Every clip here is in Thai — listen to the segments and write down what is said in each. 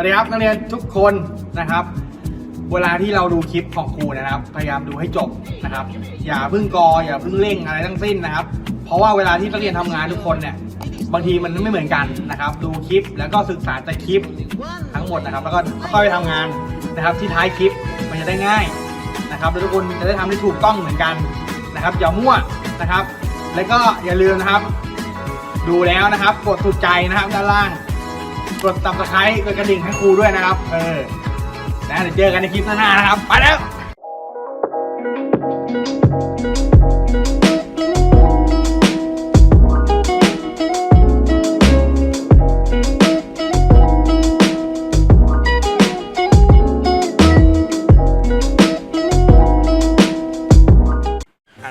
วัสดีครับนักเรียนทุกคนนะครับ เวลาที่เราดูคลิปของครูนะครับ พยายามดูให้จบนะครับ อย่าเพิ่งกออย่าเพิ่งเร่งอะไรทั้งสิ้นนะครับ เพราะว่าเวลาที่นักเรียนทำงานทุกคนเนี่ยบางทีมันไม่เหมือนกันนะครับ ดูคลิปแล้วก็ศึกษาจากคลิปทั้งหมดนะครับ แล้วก็ค่อยไปทำงานนะครับ ที่ท้ายคลิปมันจะได้ง่ายนะครับแล้วทุกคนจะได้ทำได้ถูกต้องเหมือนกันนะครับ อย่ามั่วนะครับ แล้วก็อย่าลืมนะครับ ดูแล้วนะครับ กดถูกใจนะครับด้านล่าง กดตับสไครต์กดกระดิ่งให้ครูด้วยนะครับ เออนะเดี๋ยวเจอกันในคลิปหน้านะครับ ไปแล้ว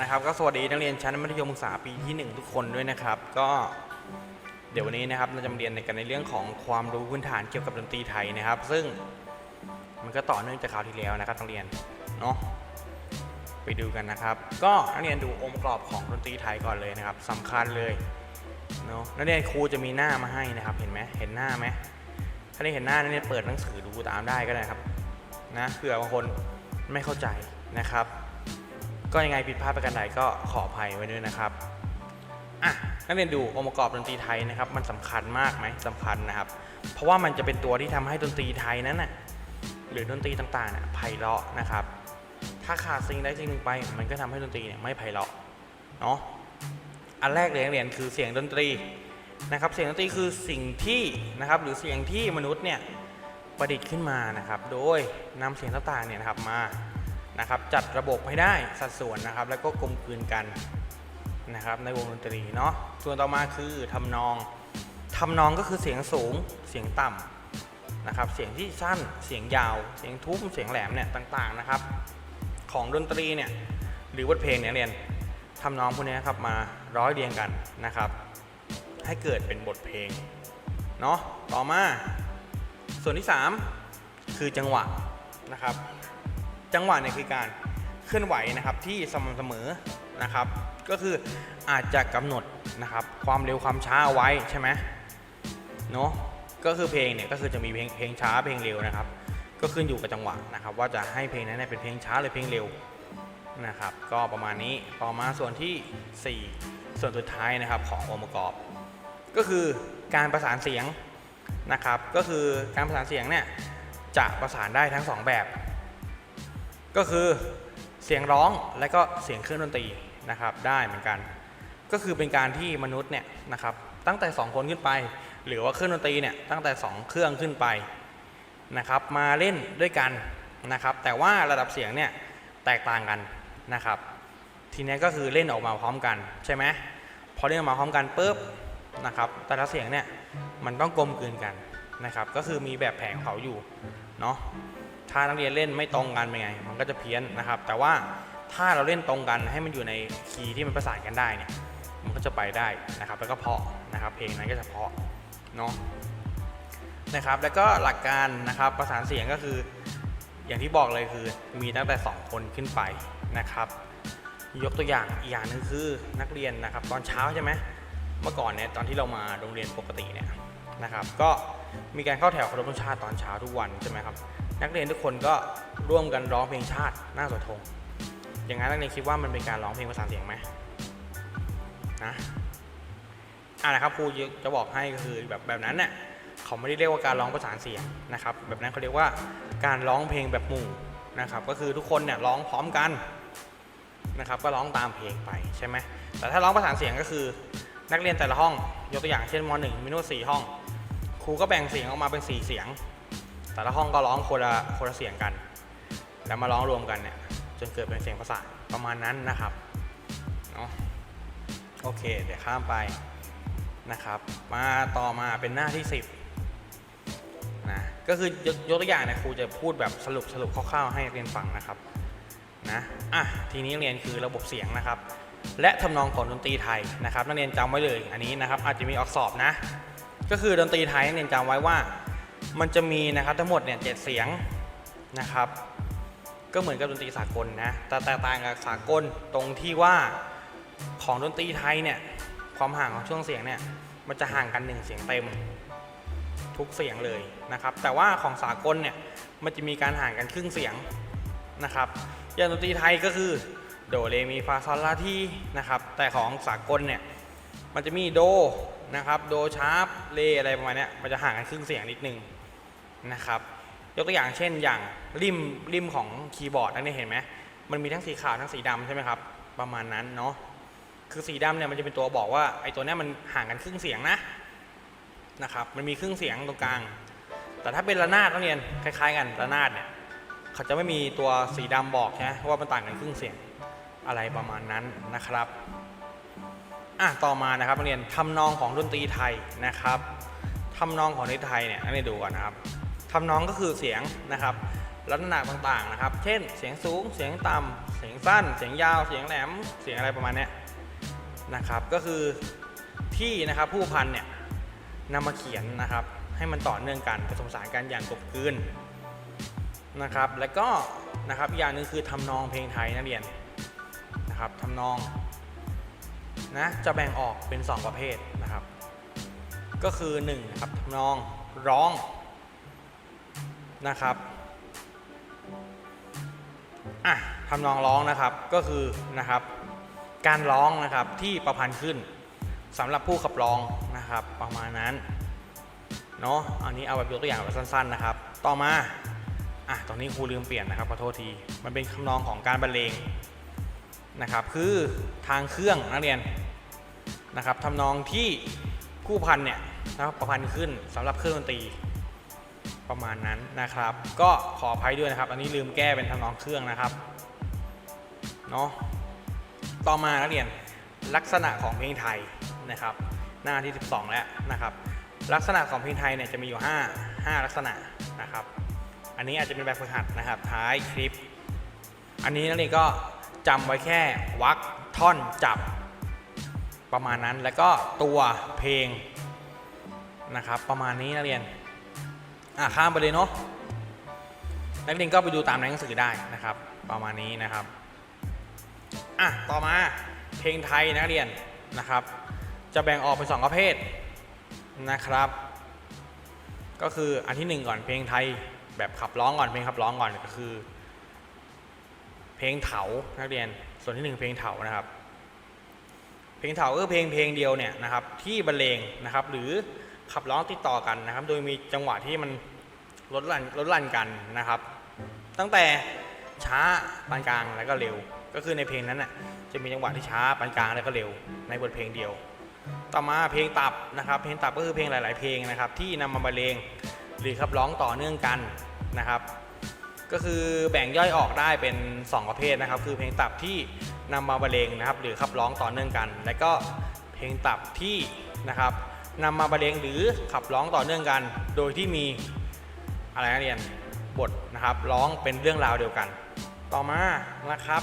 นะครับก็สวัสดีนักเรียนชั้นมัธยมศึกษาปีที่ 1 ทุกคนด้วยนะครับ ก็ เดี๋ยววันนี้นะครับเราจะมาเรียนกันในเรื่องของความรู้พื้นฐานเกี่ยวกับดนตรีไทยนะครับ ซึ่งมันก็ต่อเนื่องจากคราวที่แล้วนะครับนักเรียนเนาะไปดูกันนะครับ ก็นักเรียนดูองค์ประกอบของดนตรีไทยก่อนเลยนะครับสำคัญเลยเนาะนักเรียนครูจะมีหน้ามาให้นะครับ เห็นไหมเห็นหน้าไหมถ้าได้เห็นหน้านักเรียนเปิดหนังสือดูตามได้ก็ได้ครับนะเผื่อบางคนไม่เข้าใจนะครับ ก็ยังไงผิดพลาดประการใดก็ขออภัยไว้ด้วยนะครับอะ นักเรียนดูองค์ประกอบดนตรีไทยนะครับ มันสำคัญมากไหมสำคัญนะครับ เพราะว่ามันจะเป็นตัวที่ทำให้ดนตรีไทยนั้นน่ะหรือดนตรีต่างๆน่ะไพเราะนะครับ ถ้าขาดสิ่งใดสิ่งหนึ่งไป มันก็ทำให้ดนตรีเนี่ยไม่ไพเราะเนาะอันแรกเลยนักเรียนคือเสียงดนตรีนะครับ เสียงดนตรีคือสิ่งที่นะครับ หรือเสียงที่มนุษย์เนี่ยประดิษฐ์ขึ้นมานะครับ โดยนำเสียงต่างๆเนี่ยนะครับมานะครับจัดระบบให้ได้สัดส่วนนะครับ แล้วก็กลมกลืนกัน นะครับในวงดนตรีเนาะส่วนต่อมาคือทำนองทำนองก็คือเสียงสูงเสียงต่ำนะครับ เสียงที่สั้นเสียงยาว เสียงทุ้มเสียงแหลมเนี่ยต่างๆนะครับ ของดนตรีเนี่ยหรือบทเพลงเนี่ยเรียนทำนองพวกนี้ครับมาร้อยเรียงกันนะครับ ให้เกิดเป็นบทเพลงเนาะต่อมาส่วนที่สามคือจังหวะนะครับ จังหวะเนี่ยคือการเคลื่อนไหวนะครับที่สม่ำเสมอนะครับ ก็คืออาจจะกำหนดนะครับความเร็วความช้าเอาไว้ใช่ไหมเนาะก็คือเพลงเนี่ยก็คือจะมีเพลงเพลงช้าเพลงเร็วนะครับ ก็ขึ้นอยู่กับจังหวะนะครับ ว่าจะให้เพลงนั้นเป็นเพลงช้าหรือเพลงเร็วนะครับ ก็ประมาณนี้ต่อมาส่วนที่ 4 ส่วนสุดท้ายนะครับขององค์ประกอบ ก็คือการประสานเสียงนะครับ ก็คือการประสานเสียงเนี่ยจะประสานได้ทั้งสองแบบ ก็คือเสียงร้องและก็เสียงเครื่องดนตรี นะครับได้เหมือนกัน ก็คือเป็นการที่มนุษย์เนี่ยนะครับตั้งแต่ 2 คนขึ้นไป หรือว่าเครื่องดนตรีเนี่ยตั้งแต่ 2 เครื่องขึ้นไปนะครับมาเล่นด้วยกันนะครับ แต่ว่าระดับเสียงเนี่ยแตกต่างกันนะครับ ทีนี้ก็คือเล่นออกมาพร้อมกันใช่ไหมพอเล่นออกมาพร้อมกันปุ๊บนะครับแต่ละเสียงเนี่ยมันต้องกลมกลืนกันนะครับ ก็คือมีแบบแผงของเขาอยู่เนาะถ้านักเรียนเล่นไม่ตรงกันเป็นไง มันก็จะเพี้ยนนะครับ แต่ว่า ถ้าเราเล่นตรงกันให้มันอยู่ในคีย์ที่มันประสานกันได้เนี่ยมันก็จะไปได้นะครับ แล้วก็เพาะนะครับเพลงนั้นก็จะเพาะเนาะนะครับ แล้วก็หลักการนะครับประสานเสียงก็คือ อย่างที่บอกเลยคือมีตั้งแต่ 2 คนขึ้นไปนะครับ ยกตัวอย่างอีกอย่างหนึ่งคือนักเรียนนะครับ ตอนเช้าใช่ไหมเมื่อก่อนเนี่ยตอนที่เรามาโรงเรียนปกติเนี่ยนะครับ ก็มีการเข้าแถวเคารพธงชาติตอนเช้าทุกวันใช่ไหมครับนักเรียนทุกคนก็ร่วมกันร้องเพลงชาติหน้าสาธง อย่างนั้นนักเรียนคิดว่ามันเป็นการร้องเพลงประสานเสียงไหมนะอ่านะครับครูจะบอกให้ก็คือแบบแบบนั้นเนี่ยเขาไม่ได้เรียกว่าการร้องประสานเสียงนะครับ แบบนั้นเขาเรียกว่าการร้องเพลงแบบหมู่นะครับ ก็คือทุกคนเนี่ยร้องพร้อมกันนะครับ ก็ร้องตามเพลงไปใช่ไหมแต่ถ้าร้องประสานเสียงก็คือ นักเรียนแต่ละห้องยกตัวอย่างเช่นม .1 มีทั้งหมด4ห้อง ครูก็แบ่งเสียงออกมาเป็น 4 เสียง แต่ละห้องก็ร้องคนละคนละเสียงกัน แล้วมาร้องรวมกันเนี่ย จนเกิดเป็นเสียงประสานประมาณนั้นนะครับเนาะโอเค เดี๋ยวข้ามไปนะครับ มาต่อมาเป็นหน้าที่ 10นะก็คือยกยกตัวอย่างนี่ยครูจะพูดแบบสรุปสรุปคร่าวๆให้เรียนฟังนะครับนะอะทีนี้เรียนคือระบบเสียงนะครับ และทำนองของดนตรีไทยนะครับ นักเรียนจำไว้เลยอันนี้นะครับ อาจจะมีออกสอบนะ ก็คือดนตรีไทยนักเรียนจำไว้ว่า มันจะมีนะครับทั้งหมดเนี่ยเจ็ดเสียงนะครับ ก็เหมือนกับดนตรีสากลนะแต่แตกต่างกับสากลตรงที่ว่าของดนตรีไทยเนี่ยความห่างของช่วงเสียงเนี่ยมันจะห่างกันหนึ่งเสียงเต็มทุกเสียงเลยนะครับ แต่ว่าของสากลเนี่ยมันจะมีการห่างกันครึ่งเสียงนะครับ อย่างดนตรีไทยก็คือโดเรมีฟาซอลลาทีนะครับ แต่ของสากลเนี่ยมันจะมีโดนะครับ โดชาร์ปเลอะไรประมาณเนี้ยมันจะห่างกันครึ่งเสียงนิดนึงนะครับ กตัวอย่างเช่น อย่างริมริมของคีย์บอร์ดนั่นเห็นไหมมันมีทั้งสีขาวทั้งสีดำใช่ไหมครับ ประมาณนั้นเนาะคือสีดำเนี่ยมันจะเป็นตัวบอกว่าไอ้ตัวนี้มันห่างกันครึ่งเสียงนะนะครับมันมีครึ่งเสียงตรงกลาง แต่ถ้าเป็นระนาดต้องเรียนคล้ายๆ กันระนาดเนี่ยเขาจะไม่มีตัวสีดำบอกใช่ไหมว่ามันต่างกันครึ่งเสียงอะไรประมาณนั้นนะครับอะต่อมานะครับนักเรียนทำนองของดนตรีไทยนะครับทำนองของดนตรีไทยเนี่ยนักเรียนดูก่อนนะครับ ทำนองก็คือเสียงนะครับ ลักษณะต่างๆนะครับ เช่น เสียงสูง เสียงต่ำเสียงสั้น เสียงยาว เสียงแหลม เสียงอะไรประมาณนี้นะครับ ก็คือที่นะครับผู้พันเนี่ยนำมาเขียนนะครับ ให้มันต่อเนื่องกันผสมผสานกันอย่างกลมกลืนนะครับ แล้วก็นะครับอีกอย่างหนึ่งคือทำนองเพลงไทยนักเรียนนะครับทำนองนะจะแบ่งออกเป็น 2 ประเภทนะครับ ก็คือ1นะครับทำนองร้อง นะครับอะทำนองร้องนะครับก็คือนะครับ การร้องนะครับที่ประพันธ์ขึ้นสำหรับผู้ขับร้องนะครับประมาณนั้นเนาะอันนี้เอาแบบยกตัวอย่างแบบสั้นๆนะครับ ต่อมาอะตรงนี้ครูลืมเปลี่ยนนะครับขอโทษทีมันเป็นคำนองของการบรรเลงนะครับ คือทางเครื่องนักเรียนนะครับทำนองที่ผู้พันเนี่ยนะครับประพันธ์ขึ้นสำหรับเครื่องดนตรี ประมาณนั้นนะครับ ก็ขออภัยด้วยนะครับ อันนี้ลืมแก้เป็นทำนองเครื่องนะครับเนาะต่อมานักเรียนลักษณะของเพลงไทยนะครับ หน้าที่ 12 แล้วนะครับ ลักษณะของเพลงไทยเนี่ยจะมีอยู่ 5 5 ลักษณะนะครับ อันนี้อาจจะเป็นแบบฝึกหัดนะครับ ท้ายคลิป อันนี้นักเรียนก็จำไว้แค่วักท่อนจับประมาณนั้นแล้วก็ตัวเพลงนะครับ ประมาณนี้นักเรียน อะข้ามไปเลยเนาะนักเรียนก็ไปดูตามในหนังสือได้นะครับ ประมาณนี้นะครับอะต่อมาเพลงไทยนักเรียนนะครับ จะแบ่งออกเป็นสองประเภทนะครับ ก็คืออันที่หนึ่งก่อนเพลงไทยแบบขับร้องก่อนเพลงขับร้องก่อนก็คือ เพลงเถานักเรียนส่วนที่หนึ่งเพลงเถานะครับ เพลงเถาก็เพลงเพลงเดียวเนี่ยนะครับที่บรรเลงนะครับ หรือ ขับร้องติดต่อกันนะครับ โดยมีจังหวะที่มันลดลั่นลดลั่นกันนะครับ ตั้งแต่ช้าปานกลางแล้วก็เร็ว ก็คือในเพลงนั้นน่ะจะมีจังหวะที่ช้าปานกลางแล้วก็เร็ว ในบทเพลงเดียว ต่อมาเพลงตับนะครับ เพลงตับก็คือเพลงหลาย ๆ เพลงนะครับ ที่นำมาบรรเลงหรือขับร้องต่อเนื่องกันนะครับ ก็คือแบ่งย่อยออกได้เป็น 2 ประเภทนะครับ คือเพลงตับที่นำมาบรรเลงนะครับ หรือขับร้องต่อเนื่องกัน และก็เพลงตับที่นะครับ นำมาบรรเลงหรือขับร้องต่อเนื่องกัน โดยที่มีอะไรนะเรียนบทนะครับ ร้องเป็นเรื่องราวเดียวกัน ต่อมานะครับ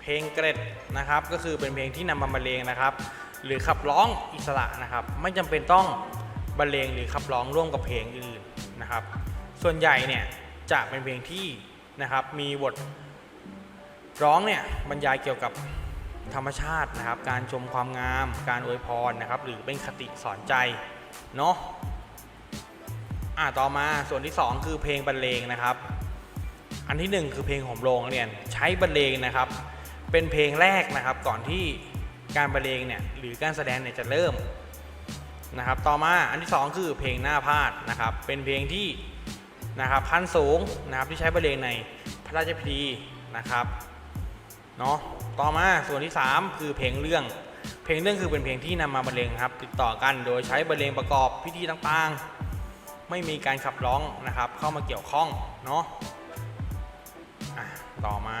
เพลงเกรดนะครับ ก็คือเป็นเพลงที่นำมาบรรเลงนะครับ หรือขับร้องอิสระนะครับ ไม่จำเป็นต้องบรรเลงหรือขับร้องร่วมกับเพลงอื่นนะครับ ส่วนใหญ่เนี่ยจะเป็นเพลงที่นะครับมีบทร้องเนี่ยบรรยายเกี่ยวกับ ธรรมชาตินะครับ การชมความงาม การอวยพรนะครับ หรือเป็นคติสอนใจเนาะอะต่อมาส่วนที่ 2 คือเพลงบรรเลงนะครับ อันที่ 1 คือเพลงโหมโรงเรียนใช้บรรเลงนะครับ เป็นเพลงแรกนะครับก่อนที่การบรรเลงเนี่ยหรือการแสดงเนี่ยจะเริ่มนะครับ ต่อมาอันที่ 2 คือเพลงหน้าพาดนะครับ เป็นเพลงที่นะครับขั้นสูงนะครับที่ใช้บรรเลงในพระราชพิธีนะครับ เนาะต่อมาส่วนที่ 3 คือเพลงเรื่อง เพลงเรื่องคือเป็นเพลงที่นำมาบรรเลงครับ ติดต่อกันโดยใช้บรรเลงประกอบพิธีต่างๆ ไม่มีการขับร้องนะครับ เข้ามาเกี่ยวข้องเนาะะต่อมา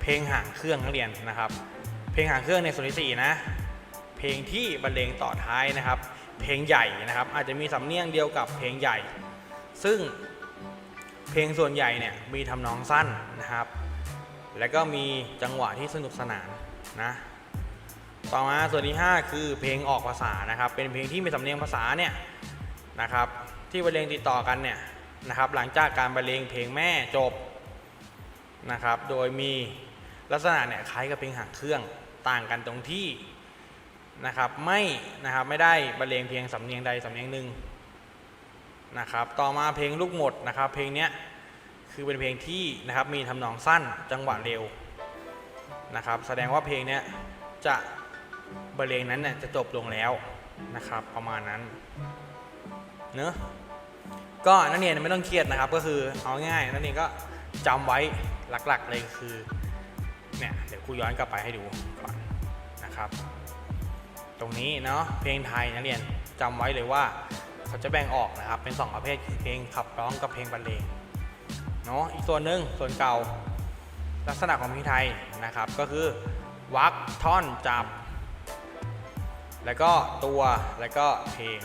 เพลงห่างเครื่องนักเรียนนะครับ เพลงห่างเครื่องในส่วนที่4นะเพลงที่บรรเลงต่อท้ายนะครับ เพลงใหญ่นะครับ อาจจะมีสำเนียงเดียวกับเพลงใหญ่ ซึ่งเพลงส่วนใหญ่เนี่ยมีทำนองสั้นนะครับ แล้วก็มีจังหวะที่สนุกสนานนะต่อมาส่วนที่ 5 คือเพลงออกภาษานะครับ เป็นเพลงที่มีสำเนียงภาษาเนี่ยนะครับ ที่บรรเลงติดต่อกันเนี่ยนะครับ หลังจากการบรรเลงเพลงแม่จบนะครับ โดยมีลักษณะเนี่ยคล้ายกับเพลงหางเครื่องต่างกันตรงที่นะครับไม่นะครับไม่ได้บรรเลงเพียงสำเนียงใดสำเนียงหนึ่งนะครับ ต่อมาเพลงลูกหมดนะครับ เพลงเนี้ย คือเป็นเพลงที่นะครับมีทำนองสั้นจังหวะเร็วนะครับ แสดงว่าเพลงเนี้ยจะบรรเลงนั้นเนี่ยจะจบลงแล้วนะครับ ประมาณนั้นเนอะก็นักเรียนไม่ต้องเครียดนะครับ ก็คือเอาง่ายนักเรียนก็จำไว้หลักๆเลยคือเนี่ยเดี๋ยวครูย้อนกลับไปให้ดูก่อนนะครับ ตรงนี้เนาะเพลงไทยนักเรียนจำไว้เลยว่าเขาจะแบ่งออกนะครับเป็น 2 ประเภทคือเพลงขับร้องกับเพลงบรรเลง เนาะอีกส่วนหนึ่งส่วนเก่า ลักษณะของพลงไทยนะครับ ก็คือวักท่อนจับ แล้วก็ตัวแล้วก็เพลง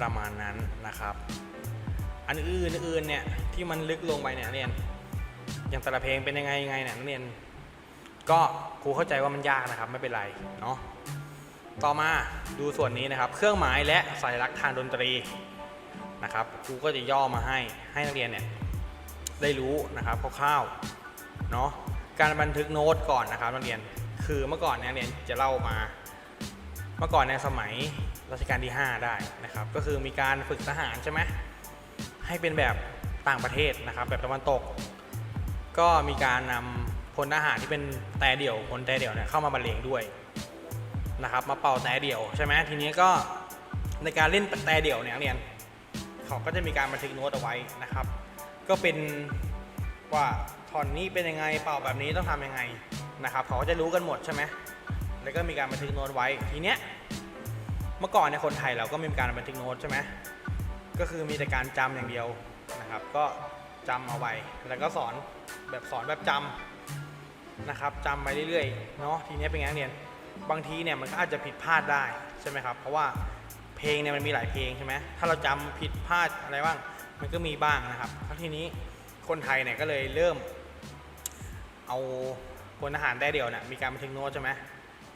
ประมาณนั้นนะครับ อันอื่นอื่นเนี่ยที่มันลึกลงไปเนี่ยนักเรียนอย่างแต่ละเพลงเป็นยังไงยังไงเนี่ยนักเรียนก็ครูเข้าใจว่ามันยากนะครับไม่เป็นไรเนาะต่อมาดูส่วนนี้นะครับ เครื่องหมายและสัญลักษณ์ทางดนตรีนะครับครูก็จะย่อมาให้ให้นักเรียนเนี่ย ได้รู้นะครับคร่าวๆเนาะการบันทึกโน้ตก่อนนะครับนักเรียนคือเมื่อก่อนเนี่ยนักเรียนจะเล่ามา เมื่อก่อนในสมัยรัชกาลที่ 5 ได้นะครับ ก็คือมีการฝึกทหารใช่ไหมให้เป็นแบบต่างประเทศนะครับ แบบตะวันตก ก็มีการนำพลทหารที่เป็นแต่เดี่ยวพลแต่เดี่ยวเนี่ยเข้ามาบรรเลงด้วยนะครับ มาเป่าแต่เดี่ยวใช่ไหมทีนี้ก็ในการเล่นแต่เดี่ยวเนี่ยนักเรียนเขาก็จะมีการบันทึกโน้ตเอาไว้นะครับ ก็เป็นว่าท่อนนี้เป็นยังไงเป่าแบบนี้ต้องทำยังไงนะครับเขาก็จะรู้กันหมดใช่ไหมแล้วก็มีการบันทึกโน้ตไว้ทีเนี้ยเมื่อก่อนเนี่ยคนไทยเราก็มีการบันทึกโน้ตใช่ไหมก็คือมีแต่การจำอย่างเดียวนะครับ ก็จำเอาไว้แล้วก็สอนแบบสอนแบบจำนะครับจำไปเรื่อยๆเนาะทีนี้เป็นไงนักเรียนบางทีเนี่ยมันก็อาจจะผิดพลาดได้ใช่ไหมครับเพราะว่าเพลงเนี่ยมันมีหลายเพลงใช่ไหมถ้าเราจำผิดพลาดอะไรบ้าง มันก็มีบ้างนะครับครั้ทีนี้คนไทยเนี่ยก็เลยเริ่ม เอาพลทหารได้เดียวเนี่ยมีการบันทึกโน้ตใช่ไหม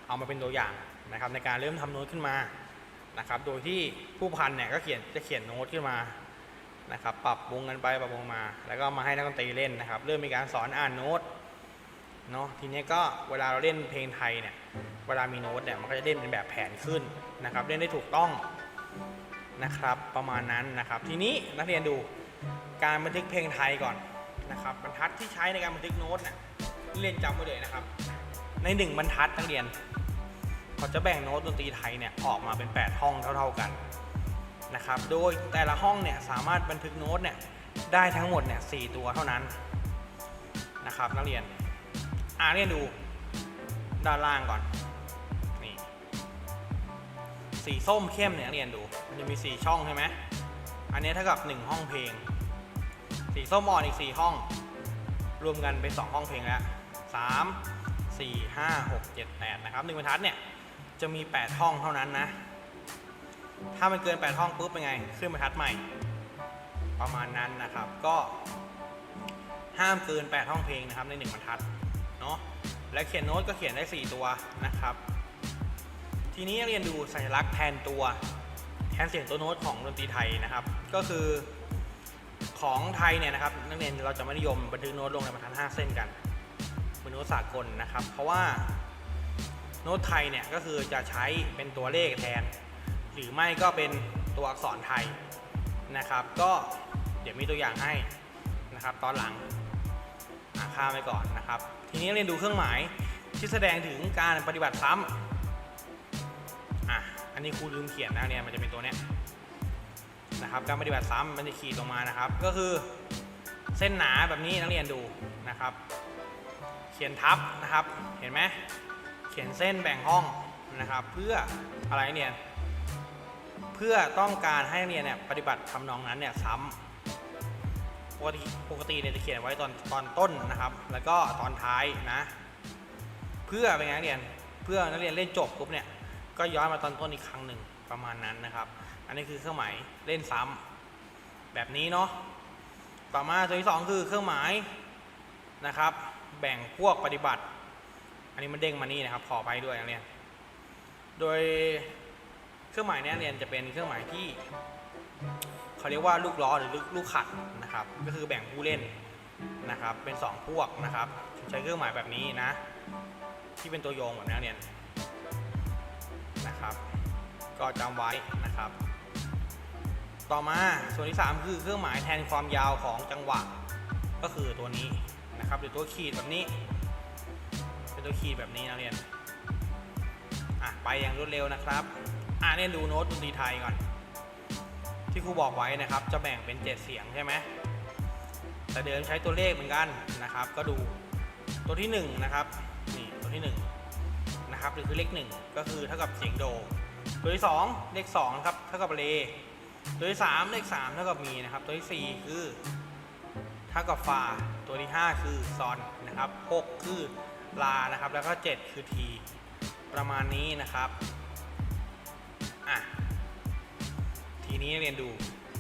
เอามาเป็นตัวอย่างนะครับ ในการเริ่มทำโน้ตขึ้นมานะครับ โดยที่ผู้พันเนี่ยก็เขียนจะเขียนโน้ตขึ้นมานะครับปรับปรุงกันไปปรับปรุงมา แล้วก็มาให้นักดนตรีเล่นนะครับ เริ่มมีการสอนอ่านโน้ตเนาะทีนี้ก็เวลาเราเล่นเพลงไทยเนี่ยเวลามีโน้ตเนี่ยมันก็จะเล่นเป็นแบบแผนขึ้นนะครับ เล่นได้ถูกต้อง นะครับ ประมาณนั้นนะครับ ทีนี้นักเรียนดูการบันทึกเพลงไทยก่อนนะครับบรรทัดที่ใช้ในการบันทึกโน้ตเนี่ยเรียนจำไว้เลยนะครับ ในหนึ่งบรรทัดนักเรียนเขาจะแบ่งโน้ตดนตรีไทยเนี่ยออกมาเป็น 8 ห้องเท่า ๆกันนะครับ โดยแต่ละห้องเนี่ยสามารถบันทึกโน้ตเนี่ยได้ทั้งหมดเนี่ยสตัวเท่านั้นนะครับนักเรียนอ่าเรียนดูด้านล่างก่อน สีส้มเข้มเนี่ยเรียนดู มันจะมีสีช่องใช่ไหมอันนี้เท่ากับ 1 ห้องเพลง สีส้มอ่อนอีก 4 ห้อง รวมกันเป็น 2 ห้องเพลงแล้ว 3 4 5 6 7 8 นะครับหนึ่งบรรทัดเนี่ย จะมี 8 ห้องเท่านั้นนะ ถ้ามันเกิน 8 ห้องปุ๊บเป็นไง ขึ้นบรรทัดใหม่ ประมาณนั้นนะครับ ก็ห้ามเกิน 8 ห้องเพลงนะครับใน 1บรรทัด เนาะ และเขียนโน้ตก็เขียนได้ 4 ตัวนะครับ ทีนี้เรียนดูสัญลักษณ์แทนตัวแทนเสียงตัวโน้ตของดนตรีไทยนะครับ ก็คือของไทยเนี่ยนะครับนักเรียนเราจะไม่นิยมบันทึกโน้ตลงในบรรทัด5เส้นกันเหมือนโน้ตสากลนะครับ เพราะว่าโน้ตไทยเนี่ยก็คือจะใช้เป็นตัวเลขแทน หรือไม่ก็เป็นตัวอักษรไทยนะครับ ก็เดี๋ยวมีตัวอย่างให้นะครับ ตอนหลังอะข้ามไปก่อนนะครับ ทีนี้เรียนดูเครื่องหมายที่แสดงถึงการปฏิบัติซ้ำอะอั นนี้ครูลืมเขียนนะเนี่ยมันจะเป็นตัวเนี้ยนะครับการปฏิบัติซ้ำมันจะขีดลงมานะครับ ก็คือเส้นหนาแบบนี้นักเรียนดูนะครับ เขียนทับนะครับเห็นไหมเขียนเส้นแบ่งห้องนะครับเพื่ออะไรเนี่ยเพื่อต้องการให้นักเรียนเนี่ยปฏิบัติทำนองนั้นเนี่ยซ้ำปกติปกติเนี่ยจะเขียนไว้ตอนตอนต้นนะครับ แล้วก็ตอนท้ายนะ เพื่อเป็นไงนักเรียนเพื่อนักเรียนเล่นจบปุ๊บเนี่ย ก็ย้อนมาตอนต้นอีกครั้งหนึ่งประมาณนั้นนะครับ อันนี้คือเครื่องหมายเล่นซ้ำแบบนี้เนาะต่อมาตัวที่สองคือเครื่องหมายนะครับ แบ่งพวกปฏิบัติ อันนี้มันเด้งมานี่นะครับขอไปด้วยนักเรียนโดยเครื่องหมายเนี้ยเรียนจะเป็นเครื่องหมายที่เขาเรียกว่าลูกล้อหรือลูกขัดนะครับ ก็คือแบ่งผู้เล่นนะครับเป็น 2 พวกนะครับ ใช้เครื่องหมายแบบนี้นะ ที่เป็นตัวโยงแบบนี้เนี่ยนะครับ ก็จำไว้นะครับ ต่อมาส่วนที่ 3 คือเครื่องหมายแทนความยาวของจังหวะ ก็คือตัวนี้นะครับหรือตัวขีดแบบนี้เป็นตัวขีดแบบนี้นะเรียนอะไปอย่างรวดเร็วนะครับอะเนี่ยดูโน้ตดนตรีไทยก่อน ที่ครูบอกไว้นะครับ จะแบ่งเป็น 7 เสียงใช่ไหมแต่เดิมใช้ตัวเลขเหมือนกันนะครับ ก็ดูตัวที่1นะครับนี่ตัวที่ 1 นะครับหรือคือเลข 1 ก็คือเท่ากับเสียงโด ตัวที่ 2 เลข2นะครับเท่ากับเรตัวที่ 3 เลข 3 เท่ากับมีนะครับ ตัวที่ 4 คือเท่ากับฟา ตัวที่ 5 คือซอนนะครับ 6 คือลานะครับ แล้วก็ 7 คือที ประมาณนี้นะครับอะทีนี้เรียนดู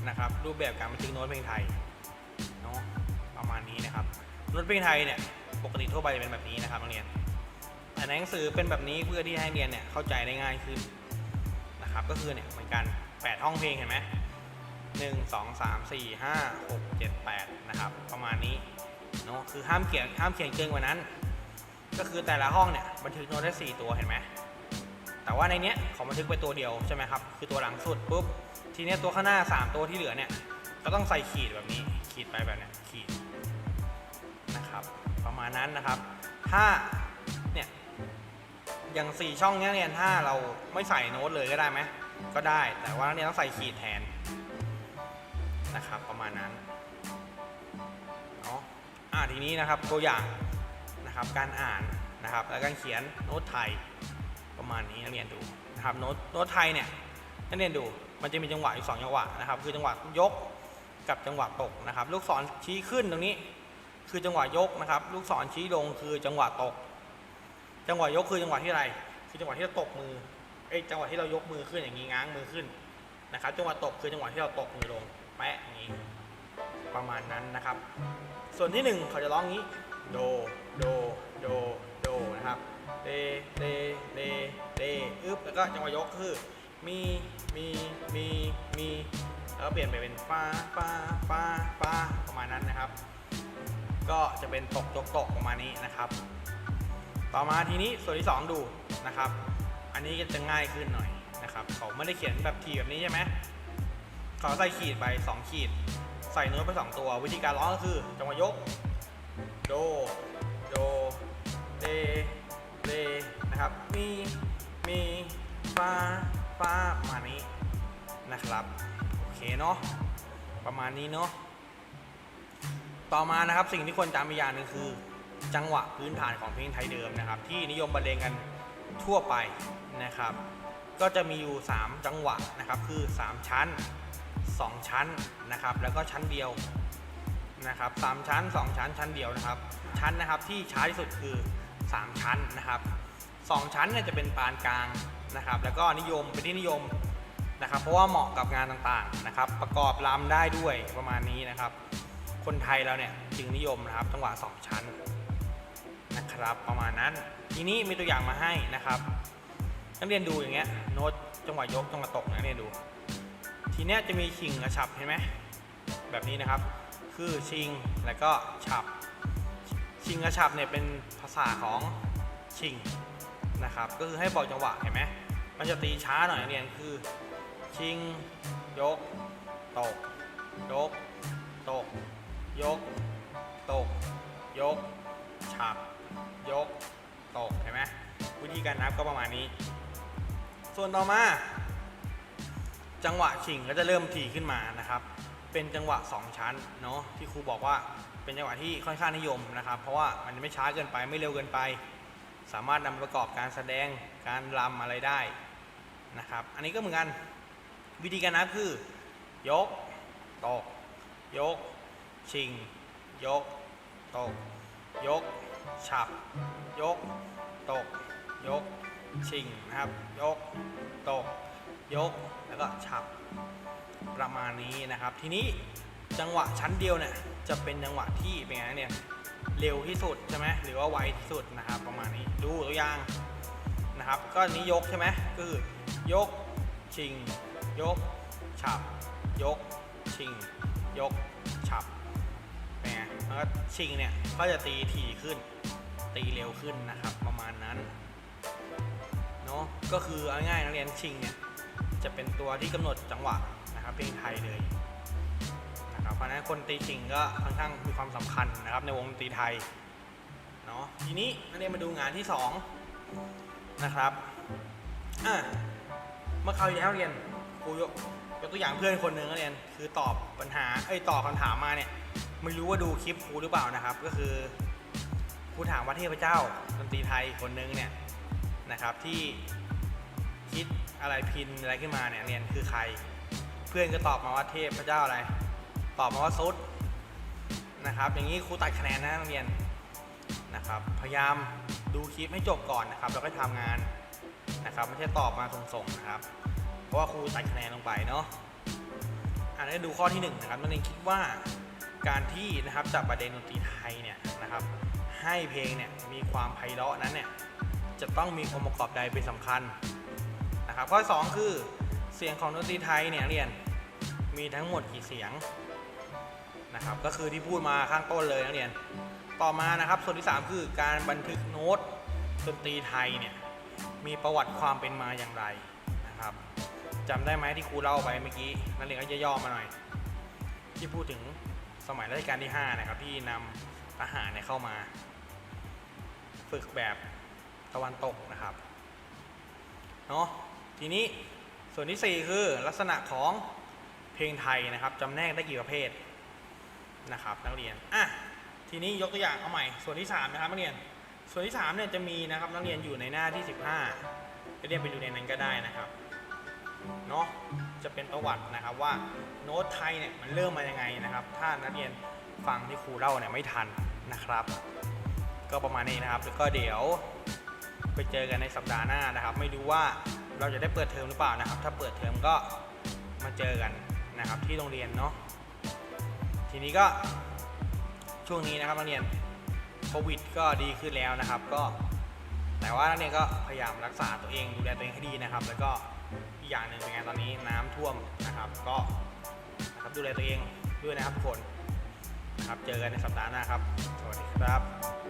นะครับ รูปแบบการบันทึกโน้ตเพลงไทยเนาะประมาณนี้นะครับโน้ตเพลงไทยเนี่ยปกติทั่วไปจะเป็นแบบนี้นะครับนักเรียน แต่ในหนังสือเป็นแบบนี้เพื่อที่ให้เรียนเนี่ยเข้าใจได้ง่ายขึ้นนะครับก็คือเนี่ยเหมือนกัน 8 ห้องเพลงเห็นไหมหนึ่งสองสามสี่ห้าหกเจ็ดแปดนะครับประมาณนี้เนาะคือห้ามเขียนห้ามเขียนเกินกว่านั้น ก็คือแต่ละห้องเนี่ยบันทึกโน้ตได้4ตัวเห็นไหมแต่ว่าในเนี้ยเขาบันทึกไปตัวเดียวใช่ไหมครับคือตัวหลังสุดปุ๊บทีเนี้ยตัวข้างหน้า 3 ตัวที่เหลือเนี่ยก็ต้องใส่ขีดแบบนี้ขีดไปแบบเนี้ยขีดนะครับประมาณนั้นนะครับถ้า อย่าง4ช่องเนี้ยเรียนถ้าเราไม่ใส่โน้ตเลยก็ได้ไหมก็ได้ แต่ว่าเนี่ยต้องใส่ขีดแทนนะครับ ประมาณนั้นเนาะอ่าทีนี้นะครับตัวอย่างนะครับการอ่านนะครับ และการเขียนโน้ตไทยประมาณนี้นักเรียนดูนะครับโน้ตโน้ตไทยเนี่ยนักเรียนดูมันจะมีจังหวะอยู่สองจังหวะนะครับ คือจังหวะยกกับจังหวะตกนะครับ ลูกศรชี้ขึ้นตรงนี้ คือจังหวะยกนะครับ ลูกศรชี้ลงคือจังหวะตก จังหวะยกคือจังหวะที่อะไรคือจังหวะที่เราตกมือเอ้จังหวะที่เรายกมือขึ้นอย่างนี้ง้างมือขึ้นนะครับ จังหวะตกคือจังหวะที่เราตกมือลงแปะอย่างนี้ ประมาณนั้นนะครับ ส่วนที่หนึ่งเขาจะร้องงี้ โด โด โด โดนะครับเดเดเดเดอึบแล้วก็จังหวะยกคือ มีมีมีมีแล้วเปลี่ยนไปเป็นฟาฟาฟาฟาประมาณนั้นนะครับ ก็จะเป็นตกยกตกประมาณนี้นะครับ ต่อมาทีนี้ส่วนที่ 2 ดูนะครับ อันนี้ก็จะง่ายขึ้นหน่อยนะครับเขาไม่ได้เขียนแบบทีแบบนี้ใช่ไหมเขาใส่ขีดไป 2 ขีด ใส่โน้ตไป 2 ตัว วิธีการร้องก็คือจังหวะยก โด โดเดเดนะครับ มี มีฟาฟาประมาณนี้นะครับ โอเคเนาะ ประมาณนี้เนาะ ต่อมานะครับสิ่งที่ควรจำอีกอย่างหนึ่งคือ จังหวะพื้นฐานของเพลงไทยเดิมนะครับ ที่นิยมบรรเลงกันทั่วไปนะครับ ก็จะมีอยู่ 3 จังหวะนะครับ คือ 3 ชั้น 2 ชั้นนะครับ แล้วก็ชั้นเดียวนะครับสามชั้น 2 ชั้น ชั้นเดียวนะครับ ชั้นนะครับที่ช้าที่สุดคือ 3 ชั้นนะครับ 2 ชั้นเนี่ยจะเป็นปานกลางนะครับ แล้วก็นิยมเป็นที่นิยมนะครับ เพราะว่าเหมาะกับงานต่างๆนะครับ ประกอบลำได้ด้วยประมาณนี้นะครับ คนไทยเราเนี่ยจึงนิยมนะครับจังหวะ 2 ชั้น นะครับประมาณนั้น ทีนี้มีตัวอย่างมาให้นะครับ นักเรียนดูอย่างเงี้ยโน้ตจังหวะยกจังหวะตกนะนักเรียนดู ทีเนี้ยจะมีชิงกระฉับเห็นไหมแบบนี้นะครับ คือชิงแล้วก็ฉับ ชิงกระฉับเนี่ยเป็นภาษาของชิงนะครับ ก็คือให้บอกจังหวะเห็นไหมมันจะตีช้าหน่อยนักเรียนคือ ชิง ยก ตก ยก ตก ยก ตก ยกฉับ ยก ตก เห็นไหมวิธีการนับก็ประมาณนี้ ส่วนต่อมา จังหวะชิงก็จะเริ่มถี่ขึ้นมานะครับ เป็นจังหวะ 2 ชั้นเนาะที่ครูบอกว่าเป็นจังหวะที่ค่อนข้างนิยมนะครับ เพราะว่ามันไม่ช้าเกินไปไม่เร็วเกินไป สามารถนำไปประกอบการแสดงการรำอะไรได้นะครับ อันนี้ก็เหมือนกันวิธีการนับคือ ยก ตก ยก ชิง ยก ตก ยก ฉับ ยก ตก ยก ชิงนะครับ ยก ตก ยก แล้วก็ฉับ ประมาณนี้นะครับ ทีนี้จังหวะชั้นเดียวเนี่ยจะเป็นจังหวะที่เป็นไงเนี่ยเร็วที่สุดใช่ไหมหรือว่าไวที่สุดนะครับ ประมาณนี้ดูตัวอย่างนะครับ ก็นี้ยกใช่ไหมก็คือยกชิง ยกฉับ ยกชิง ยก แล้วก็ชิงเนี่ยก็จะตีถี่ขึ้น ตีเร็วขึ้นนะครับประมาณนั้นเนาะก็คือเอาง่ายนักเรียนชิงเนี่ยจะเป็นตัวที่กำหนดจังหวะนะครับเพลงไทยเลยนะครับเพราะฉะนั้นคนตีชิงก็ค่อนข้างมีความสำคัญนะครับในวงดนตรีไทยเนาะทีนี้นักเรียนมาดูงานที่สองนะครับอะเมื่อคราวที่แล้วเรียนครูยกยกตัวอย่างเพื่อนคนหนึ่งนักเรียนคือตอบปัญหาเอ้ยตอบคำถามมาเนี่ย ไม่รู้ว่าดูคลิปครูหรือเปล่านะครับ ก็คือครูถามว่าเทพเจ้าดนตรีไทยคนนึงเนี่ยนะครับที่คิดอะไรพินอะไรขึ้นมาเนี่ยเรียนคือใคร เพื่อนก็ตอบมาว่าเทพพระเจ้าอะไร ตอบมาว่าซุดนะครับ อย่างนี้ครูตัดคะแนนนะนักเรียนนะครับ พยายามดูคลิปให้จบก่อนนะครับแล้วก็ทำงานนะครับไม่ใช่ตอบมาส่งๆนะครับ เพราะว่าครูตัดคะแนนลงไปเนาะอ่านได้ดูข้อที่หนึ่งนะครับนักเรียนคิดว่า การที่นะครับจับประเด็นดนตรีไทยเนี่ยนะครับให้เพลงเนี่ยมีความไพเราะนั้นเนี่ยจะต้องมีองค์ประกอบใดเป็นสำคัญนะครับข้อที่สองคือเสียงของดนตรีไทยเนี่ยเรียนมีทั้งหมดกี่เสียงนะครับก็คือที่พูดมาข้างต้นเลยนักเรียน ต่อมานะครับส่วนที่ 3 คือการบันทึกโน้ตดนตรีไทยเนี่ยมีประวัติความเป็นมาอย่างไรนะครับจำได้ไหมที่ครูเล่าไปเมื่อกี้นักเรียนก็ย่อมาหน่อย ที่พูดถึง สมัยรัชกาลที่ 5 นะครับ ที่นำทหารเนี่ยเข้ามา ฝึกแบบตะวันตกนะครับเนาะทีนี้ส่วนที่ 4 คือลักษณะของเพลงไทยนะครับจำแนกได้กี่ประเภทนะครับ นักเรียนอะทีนี้ยกตัวอย่างเอาใหม่ส่วนที่ 3 นะครับนักเรียนส่วนที่3เนี่ยจะมีนะครับนักเรียนอยู่ในหน้าที่ 15ไปเรียนไปดูในนั้นก็ได้นะครับเนาะ จะเป็นประวัตินะครับว่าโน้ตไทยเนี่ยมันเริ่มมายังไงนะครับ ถ้านักเรียนฟังที่ครูเล่าเนี่ยไม่ทันนะครับ ก็ประมาณนี้นะครับแล้วก็เดี๋ยวไปเจอกันในสัปดาห์หน้านะครับ ไม่รู้ว่าเราจะได้เปิดเทอมหรือเปล่านะครับ ถ้าเปิดเทอมก็มาเจอกันนะครับที่โรงเรียนเนาะทีนี้ก็ช่วงนี้นะครับนักเรียนโควิดก็ดีขึ้นแล้วนะครับ ก็แต่ว่านักเรียนก็พยายามรักษาตัวเองดูแลตัวเองให้ดีนะครับ แล้วก็ อย่างหนึ่งเป็นไงตอนนี้น้ำท่วมนะครับ ก็นะครับดูแลตัวเองด้วยนะครับทุกคนนะครับเจอกันในสัปดาห์หน้าครับ สวัสดีครับ